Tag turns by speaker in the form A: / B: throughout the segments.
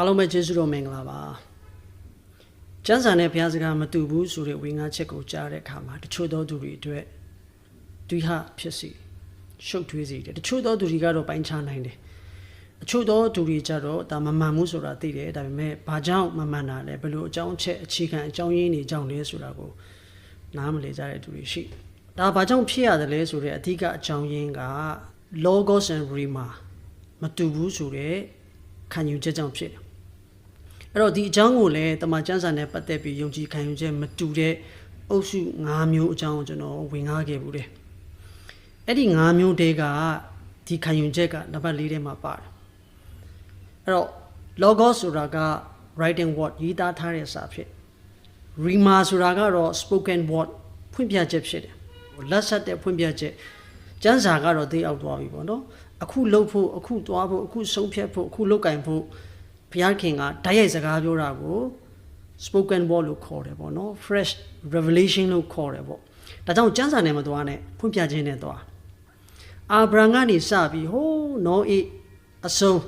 A: အားလုံးပဲကျေးဇူးတော်မင်္ဂလာပါကျမ်းစာနဲ့ဘုရားစကားမတူဘူးဆိုတဲ့ဝေငါချက်ကိုကြားတဲ့အခါမှာတချို့သောသူတွေအတွက်ဒွိဟဖြစ်စီရှုပ်ထွေးစေတယ်တချို့သောသူတွေကတော့ပိုင်းခြားနိုင်တယ်အချို့သောသူတွေကြတော့ဒါမမှန်မှုဆိုတာသိတယ်ဒါပေမဲ့ဘာကြောင့်မမှန်တာလဲဘယ်လိုအကြောင်းအချက်အခြေခံအကြောင်းရင်းတွေကြောင့်လဲဆိုတာကိုနားမလည်ကြတဲ့သူတွေရှိတယ်ဒါဘာကြောင့်ဖြစ်ရတယ်လဲဆိုတဲ့အဓိကအကြောင်းရင်းက logos and rema မတူဘူးဆိုတဲ့ခံယူချက်ကြောင့်ဖြစ်တယ် အဲ့တော့ဒီအကြောင်းကိုလည်းတမန်ကျမ်းစာနဲ့ပတ်သက်ပြီးယုံကြည်ခံယူချက်မတူတဲ့အုပ်စု၅မျိုးအကြောင်းကိုကျွန်တော်ဝင်ငှားခဲ့ဘူးတယ်အဲ့ဒီ၅မျိုးတဲကဒီခံယူချက်ကနံပါတ်၄ထဲမှာပါတယ်အဲ့တော့ logos ဆိုတာက writing word ရေးသားထားတဲ့စာဖြစ် rema ဆိုတာကတော့ spoken word ဖွင့်ပြချက်ဖြစ်တယ်လက်ဆက်တဲ့ဖွင့်ပြချက်ကျမ်းစာကတော့သိအောင်သွားပြီပေါ့နော်အခုလှုပ်ဖို့အခုသွားဖို့အခုဆုံးဖြတ်ဖို့အခုလုပ်ကင်ဖို့ ဘုရားခင်ကဓာတ်ရိုက်စကားပြောတာကို spoken word လို့ခေါ်တယ်ပေါ့နော် fresh revelation လို့ခေါ်တယ်ပေါ့ဒါကြောင့်ကျမ်းစာနဲ့မသွားနဲ့ဖွင့်ပြခြင်းနဲ့သွားအာဗြဟံကနေစပြီးဟိုးနောအေအဆုံး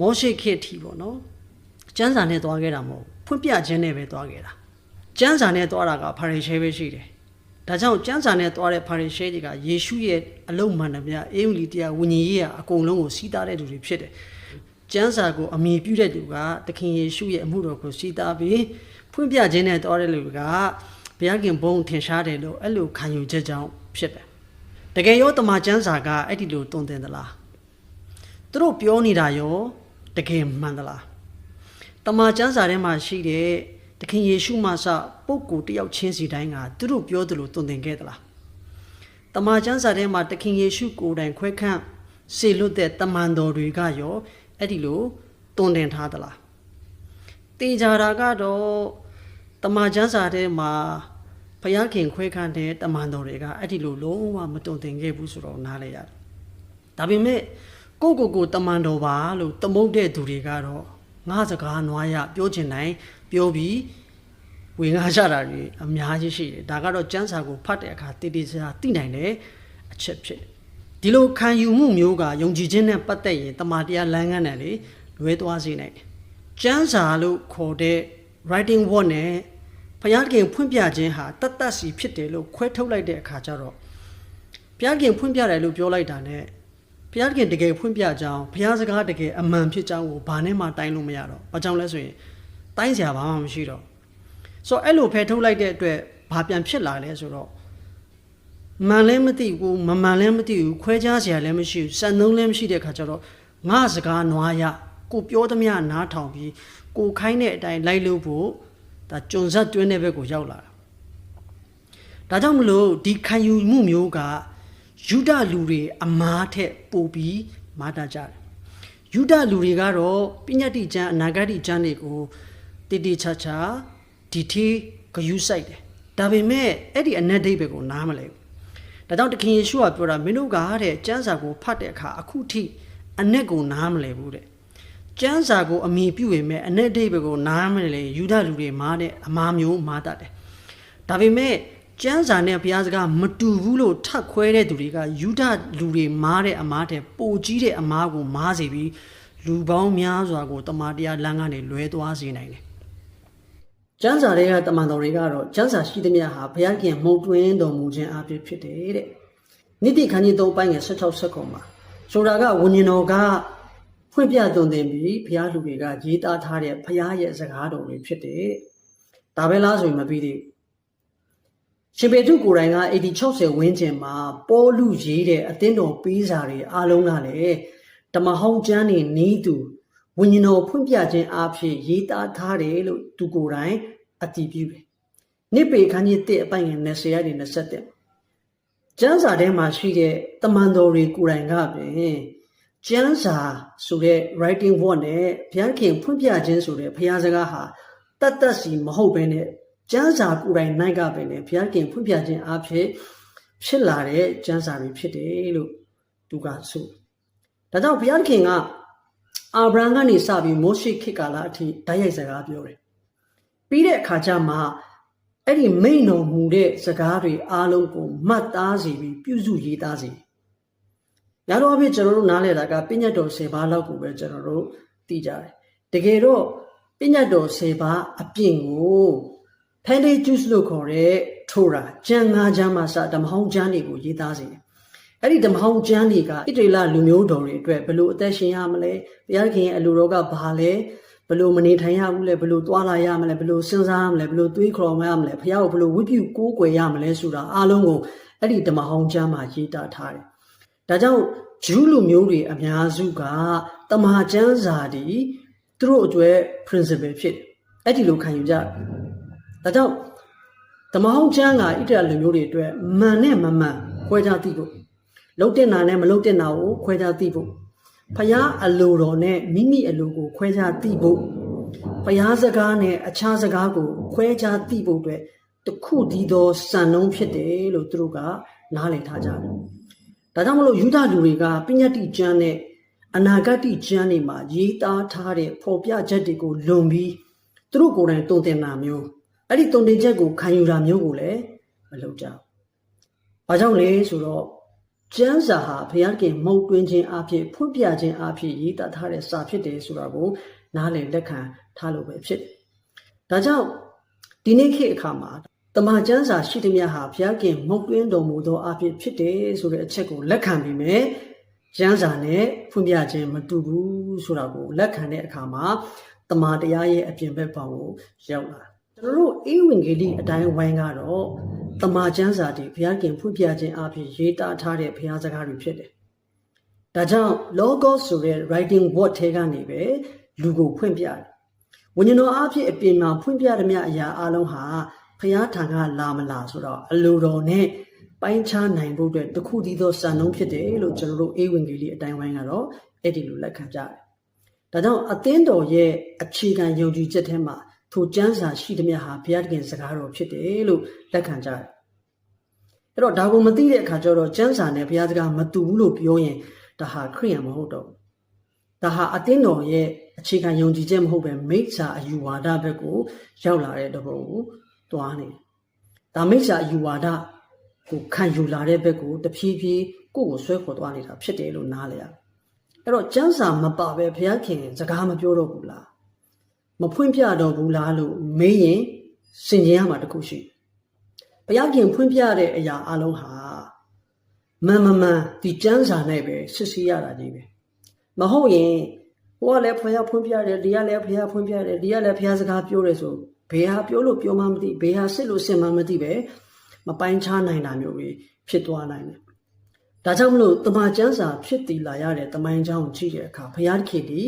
A: မောရှေခေတ်ထီပေါ့နော်ကျမ်းစာနဲ့သွားခဲ့တာမဟုတ်ဖွင့်ပြခြင်းနဲ့ပဲသွားခဲ့တာကျမ်းစာနဲ့သွားတာကဖာရိရှဲပဲရှိတယ်ဒါကြောင့်ကျမ်းစာနဲ့သွားတဲ့ဖာရိရှဲတွေကယေရှုရဲ့အလုံးမှန်တယ်ဗျာအေဝံဂေလိတရားဝိညာဉ်ရေးကအကုန်လုံးကိုစီးတားတဲ့သူတွေဖြစ်တယ် ကျမ်းစာကိုအမိပြုတဲ့သူကသခင်ယေရှုရဲ့အမှုတော်ကိုစီးတားပြီးဖွင့်ပြခြင်းနဲ့သွားတဲ့လူကဘုရားခင်ဘုန်းထင်ရှားတယ်လို့အဲ့လိုခံယူချက်ကြောင့်ဖြစ်တယ်တကယ်ရောတမန်ကျမ်းစာကအဲ့ဒီလိုတုံသင်သလားသူတို့ပြောနေတာရောတကယ်မှန်သလားတမန်ကျမ်းစာထဲမှာရှိတဲ့သခင်ယေရှုမှစပုဂ္ဂိုလ်တယောက်ချင်းစီတိုင်းကသူတို့ပြောသလိုတုံသင်ခဲ့သလားတမန်ကျမ်းစာထဲမှာသခင်ယေရှုကိုယ်တိုင်ခွဲခန့်စေလွတ်တဲ့တမန်တော်တွေကရော အဲ့ဒီလိုတုံသင်ထားသလားတေကြတာကတော့တမန်ကျမ်းစာထဲမှာဘုရားခင်ခွဲခန့်တဲ့တမန်တော်တွေကအဲ့ဒီလိုလုံးဝမတုံသင်ခဲ့ဘူးဆိုတော့နားလဲရတယ်ဒါပေမဲ့ကိုကိုကိုတမန်တော်ပါလို့တမုတ်တဲ့သူတွေကတော့ငါစကားနွားရပြောချင်တိုင်းပြောပြီးဝင်ကားကြတာတွေအများကြီးရှိတယ်ဒါကတော့ကျမ်းစာကိုဖတ်တဲ့အခါတည်တည်ချာသိနိုင်တဲ့အချက်ဖြစ်တယ် ဒီလိုခံယူမှုမျိုးကယုံကြည်ခြင်းနဲ့ပတ်သက်ရင်တမန်တရားလမ်းကမ်းတယ်လေလွဲသွားစေနိုင်တယ်ကျမ်းစာလို့ခေါ်တဲ့ writing word နဲ့ဘုရားခင်ဖွင့်ပြခြင်းဟာတတ်တတ်စီဖြစ်တယ်လို့ခွဲထုတ်လိုက်တဲ့အခါကျတော့ဘုရားခင်ဖွင့်ပြတယ်လို့ပြောလိုက်တာ ਨੇ ဘုရားခင်တကယ်ဖွင့်ပြကြောင်းဘုရားစကားတကယ်အမှန်ဖြစ်ကြောင်းကိုဘာနဲ့မှတိုင်းလို့မရတော့ဘာကြောင့်လဲဆိုရင်တိုင်းစရာဘာမှမရှိတော့ဆိုတော့အဲ့လိုဖယ်ထုတ်လိုက်တဲ့အတွက်ဘာပြန်ဖြစ်လာလဲဆိုတော့ မှန်လည်းမသိဘူးမမှန်လည်းမသိဘူးခွဲခြားစရာလည်းမရှိဘူးစံနှုန်းလည်းမရှိတဲ့ခါကျတော့ငါစကားနွားရကိုပြောသမျှနားထောင်ပြီးကိုခိုင်းတဲ့အတိုင်းလိုက်လို့ဖို့ဒါကြုံဆက်တွင်းတဲ့ဘက်ကိုရောက်လာတာဒါကြောင့်မလို့ဒီခံယူမှုမျိုးကယူဒလူတွေအမားထက်ပိုပြီးမာတာကြတယ်ယူဒလူတွေကတော့ပညာတိကျမ်းအနာဂတ်ကျမ်းတွေကိုတည်တည်ချာချာဒီထီဂယုစိုက်တယ်ဒါပေမဲ့အဲ့ဒီအနက်ဒိတ်ဘက်ကိုနားမလဲဘူး ဒါကြောင့်တခင်ယေရှုကပြောတာမင်းတို့ကတဲ့ကျမ်းစာကိုဖတ်တဲ့အခါအခုထိအနက်ကိုနားမလဲဘူးတဲ့ကျမ်းစာကိုအမိပြုရင်မဲ့အနက်ဒိတ်ဘက်ကိုနားမလဲယူဒလူတွေမားတဲ့အမားမျိုးမားတတ်တယ်ဒါပေမဲ့ကျမ်းစာနဲ့ဘုရားစကားမတူဘူးလို့ထပ်ခွဲတဲ့သူတွေကယူဒလူတွေမားတဲ့အမားတဲ့ပိုကြီးတဲ့အမားကိုမားစေပြီးလူပေါင်းများစွာကိုတမန်တရားလမ်းကနေလွဲသွားစေနိုင်တယ် ကျမ်းစာတွေကတမန်တော်တွေကတော့ကျမ်းစာရှိသမျှဟာဘုရားခင်မှုတ်တွင်းတော်မူခြင်းအဖြစ်ဖြစ်တယ်တဲ့နိတိခန်းကြီး၃ပိုင်းငယ်16ဆက်ကုန်မှာဆိုတာကဝิญဉ်တော်ကဖွင့်ပြသွန်သင်ပြီးဘုရားလူတွေကရေးသားထားတဲ့ဘုရားရဲ့စကားတော်တွေဖြစ်တယ်ဒါပဲလားဆိုရင်မပြီးသေးဘူးရှင်ပေတုကိုယ်တိုင်က80 60ဝန်းကျင်မှာပေါလုရေးတဲ့အသင်းတော်ပေးစာတွေအားလုံးကလည်းဓမ္မဟောင်းကျမ်းနေနီးသူ ဝိညာဉ်တော်ဖွင့်ပြခြင်းအဖြစ်ရေးသားထားတယ်လို့သူကိုယ်တိုင်အတည်ပြုတယ်။နိပေခန်းကြီး1အပိုင်ငယ်20ရာ27ကျမ်းစာထဲမှာရှိတဲ့တမန်တော်တွေကိုယ်တိုင်ကပင်ကျမ်းစာဆိုတဲ့ writing word နဲ့ဘုရားခင်ဖွင့်ပြခြင်းဆိုတဲ့ဘုရားစကားဟာတတ်တတ်စီမဟုတ်ဘဲနဲ့ကျမ်းစာကိုယ်တိုင်နိုင်ကပဲနဲ့ဘုရားခင်ဖွင့်ပြခြင်းအဖြစ်ဖြစ်လာတဲ့ကျမ်းစာတွေဖြစ်တယ်လို့သူကဆိုဒါကြောင့်ဘုရားခင်က အာဗြဟံကနေစပြီးမိုးရှိခေတ်ကာလအထိဓာတ်ရိုက်စကားပြောတယ်ပြီးတဲ့အခါကျမှအဲ့ဒီမိန်တော်မူတဲ့စကားတွေအားလုံးကိုမှတ်သားစီပြီးပြုစုရေးသားစီရတော့အဖြစ်ကျွန်တော်တို့နားလည်တာကပညာတော်10ပါးလောက်ကိုပဲကျွန်တော်တို့သိကြတယ်တကယ်တော့ပညာတော်၁၀ပါးအပြင်ကိုဖန်ဒေဂျုစ်လို့ခေါ်တဲ့ထိုရာကျမ်းငါးချမ်းမှာစဓမ္မဟောင်းကျမ်းတွေကိုရေးသားစေတယ် အဲ့ဒီဓမ္မဟောင်းကျမ်းတွေကဣတရီလလူမျိုးတော်တွေအတွက်ဘယ်လိုအသက်ရှင်ရမလဲဘုရားခင်ရဲ့အလိုတော်ကဘာလဲဘယ်လိုမနေထိုင်ရဘူးလဲဘယ်လိုသွားလာရမလဲဘယ်လိုစဉ်းစားရမလဲဘယ်လိုတွေးခေါ်ရမလဲဘုရားကိုဘယ်လိုဝိပုကိုးကွယ်ရမလဲဆိုတာအားလုံးကိုအဲ့ဒီဓမ္မဟောင်းကျမ်းမှာရေးသားထားတယ်ဒါကြောင့်ဂျူးလူမျိုးတွေအများစုကတမဟာကျမ်းစာတွေသူတို့အတွက် principle ဖြစ်တယ်အဲ့ဒီလိုခံယူကြတယ်ဒါကြောင့်ဓမ္မဟောင်းကျမ်းကဣတရလူမျိုးတွေအတွက်မှန်နဲ့မမှန်ခွဲခြားသိဖို့ လုံတဲ့နာနဲ့မလုံတဲ့နာကိုခွဲခြားသိဖို့ဖျားအလိုတော်နဲ့မိမိအလိုကိုခွဲခြားသိဖို့ဖျားစကားနဲ့အခြားစကားကိုခွဲခြားသိဖို့အတွက်တခုတည်းသောစံနှုန်းဖြစ်တယ်လို့သူတို့ကနားလည်ထားကြတယ်။ဒါကြောင့်မလို့ယူဒလူတွေကပညာတိကျမ်းနဲ့အနာဂတ်ကျမ်းတွေမှာရေးသားထားတဲ့ဖော်ပြချက်တွေကိုလွန်ပြီးသူတို့ကိုယ်တိုင်တုံ့တင်တာမျိုးအဲ့ဒီတုံ့တင်ချက်ကိုခံယူတာမျိုးကိုလည်းမလုပ်ကြဘူး။ဘာကြောင့်လဲဆိုတော့ ကျမ်းစာဟာဘုရားခင်မုတ်တွင်းခြင်းအဖြစ်ဖွင့်ပြခြင်းအဖြစ်ရေးသားထားတဲ့စာဖြစ်တယ်ဆိုတာကိုနားလည်လက်ခံထားလို့ပဲဖြစ်တယ်။ဒါကြောင့်ဒီနေ့ခေတ်အခါမှာတမန်ကျမ်းစာရှိသမျှဟာဘုရားခင်မုတ်တွင်းတော်မူသောအဖြစ်ဖြစ်တယ်ဆိုတဲ့အချက်ကိုလက်ခံပြီးမြဲကျမ်းစာနဲ့ဖွင့်ပြခြင်းမတူဘူးဆိုတာကိုလက်ခံတဲ့အခါမှာတမန်တရားရဲ့အပြင်ဘက်ပေါင်းကိုရောက်လာကျွန်တော်တို့အေးဝင်ဂေလိအတိုင်းဝိုင်းကတော့ တမန်ကျမ်းစာတွေဘုရားခင်ဖွင့်ပြခြင်းအဖြစ်ရေးသားထားတဲ့ဘုရားစကားတွေဖြစ်တယ်။ဒါကြောင့် logos ဆိုတဲ့ writing word ထဲကနေပဲလူကိုဖွင့်ပြတယ်။ဝိညာဉ်တော်အဖြစ်အပြင်မှာဖွင့်ပြသမျှအရာအလုံးဟာဘုရားထံကလာမလာဆိုတော့အလိုတော်နဲ့ပိုင်းခြားနိုင်ဖို့အတွက်တခုတည်းသောစံနှုန်းဖြစ်တယ်လို့ကျွန်တော်တို့အေးဝင်ကြီးလေးအတိုင်းဝိုင်းကတော့အဲ့ဒီလိုလက်ခံကြတယ်။ဒါကြောင့်အသင်းတော်ရဲ့အခြေခံယုံကြည်ချက်ထဲမှာ ထိုကျမ်းစာရှိသမျှဟာဘုရားတခင်စကားတော်ဖြစ်တယ်လို့လက်ခံကြတယ်။အဲ့တော့ဒါကိုမသိတဲ့အခါကျတော့ကျမ်းစာနဲ့ဘုရားစကားမတူဘူးလို့ပြောရင်ဒါဟာခရိယံမဟုတ်တော့ဘူး။ဒါဟာအသင်းတော်ရဲ့အခြေခံယုံကြည်ချက်မဟုတ်ပဲမိစ္ဆာအယူဝါဒဘက်ကိုရောက်လာတဲ့တပုံကိုသွားနေတယ်။ဒါမိစ္ဆာအယူဝါဒကိုခံယူလာတဲ့ဘက်ကိုတဖြည်းဖြည်းကိုယ့်ကိုဆွဲခေါ်သွားနေတာဖြစ်တယ်လို့နားလည်ရ။အဲ့တော့ကျမ်းစာမပါပဲဘုရားခင်စကားမပြောတော့ဘူးလား။ မဖွင့်ပြတော့ဘူးလားလို့မေးရင်စင်ကြင်ရမှာတခုရှိ။ဘုရားခင်ဖွင့်ပြတဲ့အရာအလုံးဟာမန်မမှန်ဒီကျမ်းစာနဲ့ပဲစစ်ဆေးရတာကြီးပဲ။မဟုတ်ရင်ဟိုကလည်းဖျားဖွင့်ပြတယ်ဒီကလည်းဖျားဖွင့်ပြတယ်ဒီကလည်းဖျားစကားပြောတယ်ဆိုဘယ်ဟာပြောလို့ပြောမှမသိဘယ်ဟာစစ်လို့စစ်မှမသိပဲမပိုင်းခြားနိုင်တာမျိုးပဲဖြစ်သွားနိုင်တယ်။ဒါကြောင့်မလို့တမန်ကျမ်းစာဖြစ်တည်လာရတဲ့တမန်ကျမ်းကိုကြည့်တဲ့အခါဘုရားခင်ဒီ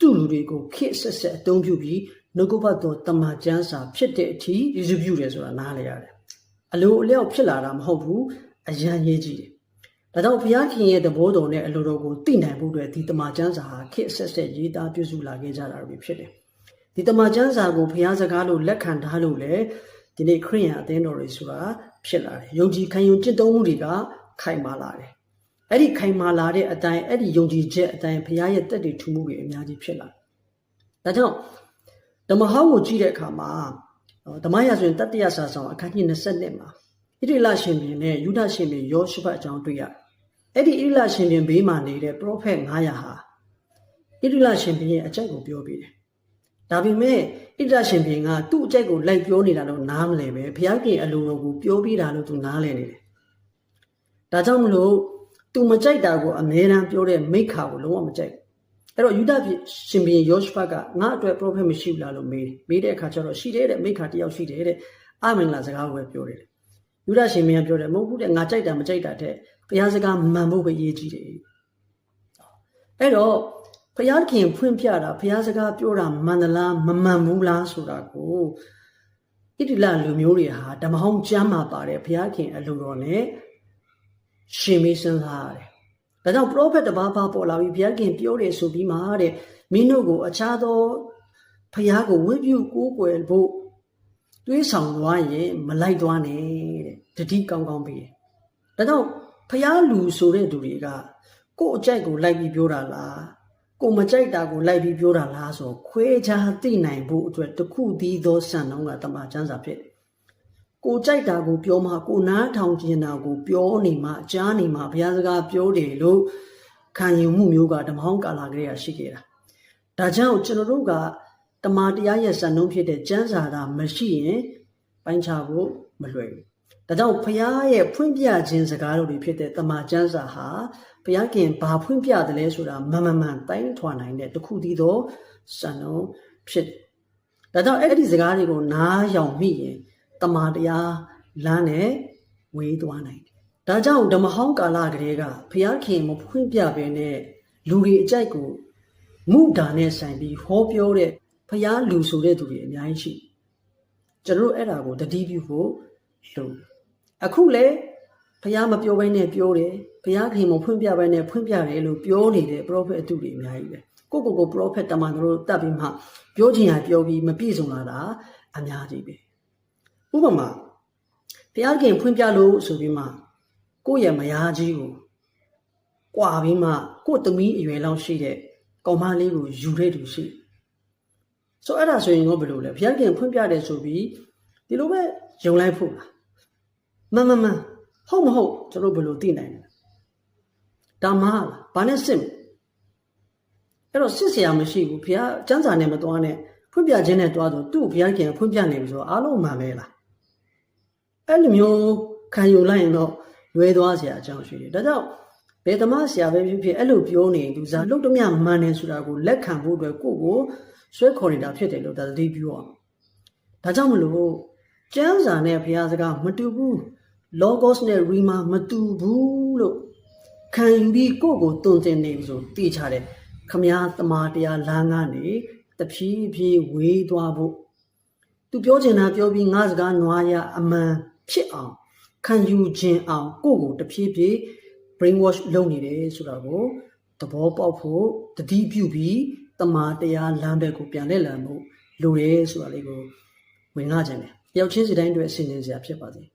A: သူ့လူတွေကိုခေတ်ဆက်ဆက်အသုံးပြုပြီးနှုတ်ကပတ်တော်တမန်ကျမ်းစာဖြစ်တဲ့အထိယေရှုပြုတယ်ဆိုတာနားလည်ရတယ်။အလိုအလျောက်ဖြစ်လာတာမဟုတ်ဘူးအရန်ရေးကြည့်တယ်။ဒါကြောင့်ဘုရားခင်ရဲ့တဘောတော်နဲ့အလိုတော်ကိုသိနိုင်ဖို့အတွက်ဒီတမန်ကျမ်းစာဟာခေတ်ဆက်ဆက်ရေးသားပြုစုလာခဲ့ကြတာပဲဖြစ်တယ်။ဒီတမန်ကျမ်းစာကိုဘုရားစကားလို့လက်ခံထားလို့လေဒီနေ့ခရိယန်အသင်းတော်တွေဆိုတာဖြစ်လာတယ်ယုံကြည်ခံယူကျင့်သုံးမှုတွေကခိုင်မာလာတယ် အဲ့ဒီခိုင်မာလာတဲ့အတိုင်းအဲ့ဒီယုံကြည်ချက်အတိုင်းဘုရားရဲ့တက်တည်ထူမှုတွေအများကြီးဖြစ်လာဒါကြောင့်ဓမ္မဟောင်းကိုကြည့်တဲ့အခါမှာဓမ္မရာဆိုရင်တတ္တရစာဆောင်အခန်းကြီး20မှာဣတိလရှင်ပြင်နဲ့ယူဒရှင်ပြင်ယောရှုဖတ်အကြောင်းတွေ့ရအဲ့ဒီဣတိလရှင်ပြင်ဘေးမှာနေတဲ့ပရောဖက်900ဟာဣတိလရှင်ပြင်ရဲ့အကြိုက်ကိုပြောပြတယ်ဒါပေမဲ့ဣဒရှင်ဘင်ကသူ့အကြိုက်ကိုလိုက်ပြောနေတာလို့နားမလဲပဲဘုရားခင်အလိုတော်ကိုပြောပြတာလို့သူနားလဲနေတယ်။ဒါကြောင့်မလို့ သူမကြိုက်တာကိုအမြဲတမ်းပြောတဲ့မိခါကိုလုံးဝမကြိုက်။အဲ့တော့ယူဒရှင်ဘင်ယောရှဖတ်ကငါအတွက်ပရောဖက်မရှိဘူးလားလို့မေးတယ်။မေးတဲ့အခါကျတော့ရှိတယ်တဲ့မိခါတယောက်ရှိတယ်တဲ့အမင်္ဂလာစကားကိုပဲပြောတယ်။ယူဒရှင်ဘင်ကပြောတယ်မဟုတ်ဘူးတဲ့ငါကြိုက်တာမကြိုက်တာတဲ့ဘုရားစကားမှန်ဖို့ပဲရေးကြည့်တယ်။အဲ့တော့ဘုရားခင်ဖွင့်ပြတာဘုရားစကားပြောတာမှန်သလားမမှန်ဘူးလားဆိုတာကိုဣတိလလူမျိုးတွေဟာဓမ္မဟောင်းကျမ်းမှာပါတယ်ဘုရားခင်အလိုတော်နဲ့ ရှင်မေးစဉ်းစားရတယ်။ဒါကြောင့်ပရောဖက်တပါးပါပေါ်လာပြီးဘုရားခင်ပြောတယ်ဆိုပြီးမှတဲ့မင်းတို့ကိုအခြားသောဘုရားကိုဝိပုကိုးကွယ်ဖို့တွေးဆောင်သွားရင်မလိုက်သွားနဲ့တဲ့တတိကောင်းကောင်းပေးတယ်။ဒါကြောင့်ဘုရားလူဆိုတဲ့သူတွေကကိုယ့်အကြိုက်ကိုလိုက်ပြီးပြောတာလားကိုမကြိုက်တာကိုလိုက်ပြီးပြောတာလားဆိုခွဲခြားသိနိုင်ဖို့အတွက်တခုတည်းသောစံနှုန်းကတမန်ကျမ်းစာဖြစ်တယ်။ ကိုကြိုက်တာကိုပြောမှကိုနားထောင်ကျင်တာကိုပြောနေမှကြားနေမှဘုရားစကားပြောတယ်လို့ခံယူမှုမျိုးကဓမ္မဟောင်းကာလာကလေးကရှိခဲ့တာဒါကြောင့်ကျွန်တော်တို့ကတမာတရားရဲ့စံနှုန်းဖြစ်တဲ့ကျမ်းစာတာမရှိရင်ပိုင်းခြားဖို့မလွယ်ဘူးဒါကြောင့်ဖျားရဲ့ဖွင့်ပြခြင်းစကားတို့တွေဖြစ်တဲ့တမာကျမ်းစာဟာဘုရားခင်ဘာဖွင့်ပြတယ်လဲဆိုတာမန်မန်မှန်တိုင်းထွာနိုင်တဲ့တစ်ခုတည်းသောစံနှုန်းဖြစ်တယ်ဒါကြောင့်အဲ့ဒီစကားတွေကိုနားယောင်မိရင် တမာတရားလမ်းနဲ့ဝေးသွားနိုင်တယ်ဒါကြောင့်ဓမ္မဟောင်းကာလကလေးကဘုရားခင်မဖွင့်ပြဘဲနဲ့လူတွေအကြိုက်ကိုမုဒါနဲ့ဆိုင်ပြီးဟောပြောတဲ့ဖျားလူဆိုတဲ့သူတွေအများကြီးရှိတယ်ကျွန်တော်တို့အဲ့ဒါကိုတတိပြုဖို့လုပ်အခုလေဖျားမပြောဘဲနဲ့ပြောတယ်ဖျားခင်မဖွင့်ပြဘဲနဲ့ဖွင့်ပြတယ်လို့ပြောနေတဲ့ prophet အတူတွေအများကြီးပဲကိုကိုကို prophet တမန်တို့တတ်ပြီးမှပြောချင်ရပြောပြီးမပြည့်စုံလာတာအများကြီးပဲ ဥပမာဖျားခင်ဖွင့်ပြလို့ဆိုပြီးမှကိုယ့်ရဲ့မယားကြီးကို ကွာပြီးမှကို့သမီးအရွယ်လောက်ရှိတဲ့ကောင်မလေးကိုယူတဲ့သူရှိဆိုအဲ့ဒါဆိုရင်တော့ဘယ်လိုလဲဘုရားခင်ဖွင့်ပြတယ်ဆိုပြီးဒီလိုပဲယုံလိုက်ဖို့လားမမမဟုတ်မဟုတ်ကျွန်တော်ဘယ်လိုသိနိုင်လဲဒါမှလားဘာနဲ့စစ်အဲ့တော့စစ်เสียမရှိဘူးဘုရားစံစာနဲ့မသွားနဲ့ဖွင့်ပြခြင်းနဲ့တွားတော့သူ့ဘုရားခင်ဖွင့်ပြနေပြီဆိုတော့အားလုံးမှန်ပဲလား အဲ့လိုမျိုးခံယူလိုက်ရင်တော့လွဲသွားစရာအကြောင်းရှိတယ်ဒါကြောင့်ဘယ်သမားဆရာပဲဖြစ်ဖြစ်အဲ့လိုပြောနေရင်သူစားလုံးတမမှန်တယ်ဆိုတာကိုလက်ခံဖို့အတွက်ကိုယ့်ကိုဆွဲခေါ်နေတာဖြစ်တယ်လို့ဒါသတိပြုရအောင်ဒါကြောင့်မလို့ကျမ်းစာနဲ့ဘုရားစကားမတူဘူး logos နဲ့ rima မတူဘူးလို့ခံယူပြီးကိုယ့်ကိုတုံ့တင်နေပြီဆိုသိချတယ်ခမည်းသမာတရားလမ်းကနေတဖြည်းဖြည်းဝေးသွားဖို့သူပြောချင်တာပြောပြီးငါစကားနွားရအမှန် ဖြစ်အောင်ခံယူခြင်းအောင်ကိုယ့်ကိုတဖြည်းဖြည်း brain wash လုပ်နေတယ်ဆိုတာကိုသဘောပေါက်ဖို့တတိပြုပြီးတမာတရားလမ်းဘက်ကိုပြန်လဲလံမှုလိုရဲဆိုတာလေးကိုဝင်လာခြင်းတယ်။တယောက်ချင်းစီတိုင်းအတွက်အစီအစဉ်စရာဖြစ်ပါသေးတယ်